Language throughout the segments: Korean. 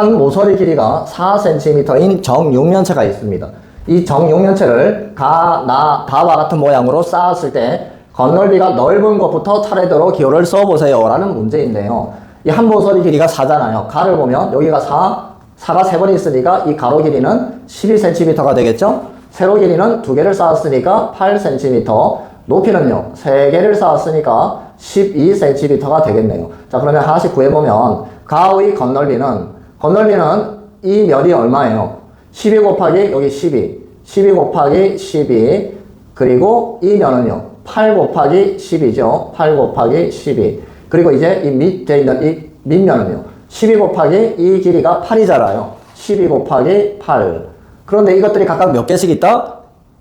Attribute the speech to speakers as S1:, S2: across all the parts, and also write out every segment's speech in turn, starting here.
S1: 한 모서리 길이가 4cm인 정육면체가 있습니다. 이 정육면체를 가, 나, 다와 같은 모양으로 쌓았을 때 건널비가 넓은 것부터 차례대로 기호를 써보세요 라는 문제인데요. 이 한 모서리 길이가 4잖아요. 가를 보면 여기가 4, 4가 세번 있으니까 이 가로 길이는 12cm가 되겠죠? 세로 길이는 두 개를 쌓았으니까 8cm, 높이는요, 세 개를 쌓았으니까 12cm가 되겠네요. 자, 그러면 하나씩 구해보면, 가의 건널비는, 건널비는 이 면이 얼마예요? 12 곱하기 여기 12, 12 곱하기 12, 그리고 이 면은요, 8 곱하기 10이죠. 8 곱하기 12. 그리고 이제 이 밑에 있는 이 밑면은요, 12 곱하기 이 길이가 8이잖아요. 12 곱하기 8. 그런데 이것들이 각각 몇 개씩 있다?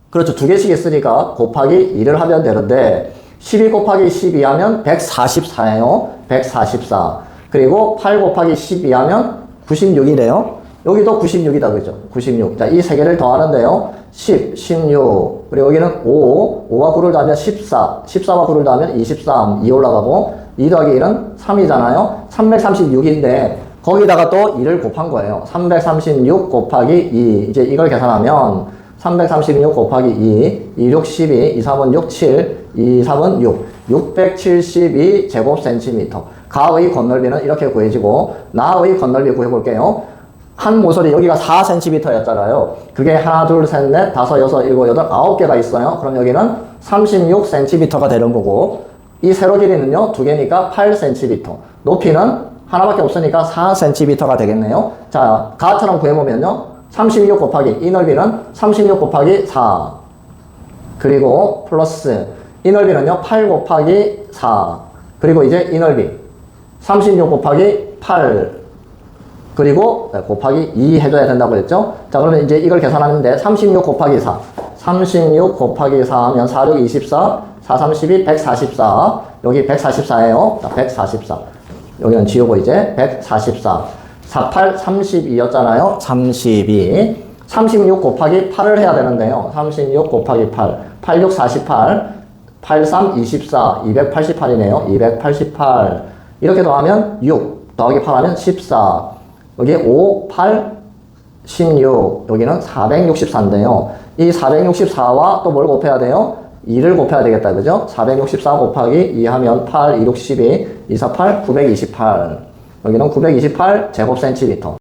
S1: 그렇죠. 두 개씩 있으니까 곱하기 2를 하면 되는데 12 곱하기 12 하면 144예요. 144. 그리고 8 곱하기 12 하면 96이래요. 여기도 96이다. 그죠? 96. 자, 이 세 개를 더하는데요. 10, 16. 그리고 여기는 5. 5와 9를 더하면 14. 14와 9를 더하면 23. 2 올라가고 2 더하기 1은 3이잖아요. 336인데 거기다가 또 2를 곱한 거예요. 336 곱하기 2. 이제 이걸 계산하면 336 곱하기 2, 2, 6, 12, 2, 3은 6, 7, 2, 3은 6, 672 제곱센티미터. 가의 건널비는 이렇게 구해지고, 나의 건널비 구해볼게요. 한 모서리 여기가 4cm였잖아요. 그게 하나, 둘, 셋, 넷, 다섯, 여섯, 일곱, 여덟, 아홉 개가 있어요. 그럼 여기는 36cm가 되는 거고, 이 세로 길이는요, 두 개니까 8cm. 높이는 하나밖에 없으니까 4cm가 되겠네요. 자, 가처럼 구해보면요. 36 곱하기 이 넓이는 36 곱하기 4. 그리고 플러스 이 넓이는요. 8 곱하기 4. 그리고 이제 이 넓이 36 곱하기 8. 그리고 네, 곱하기 2 해줘야 된다고 했죠? 자, 그러면 이제 이걸 계산하는데 36 곱하기 4. 36 곱하기 4 하면 4, 6, 24. 4, 32, 144. 여기 144예요. 자, 144. 여기는 지우고 이제 144. 48, 32였잖아요. 32. 36 곱하기 8을 해야 되는데요. 36 곱하기 8. 86, 48. 83, 24. 288이네요. 288. 이렇게 더하면 6. 더하기 8 하면 14. 여기 5, 8, 16. 여기는 464인데요. 이 464와 또 뭘 곱해야 돼요? 2를 곱해야 되겠다. 그죠? 464 곱하기 2 하면 8, 2, 6, 12, 2, 4, 8, 928. 여기는 928 제곱센티미터.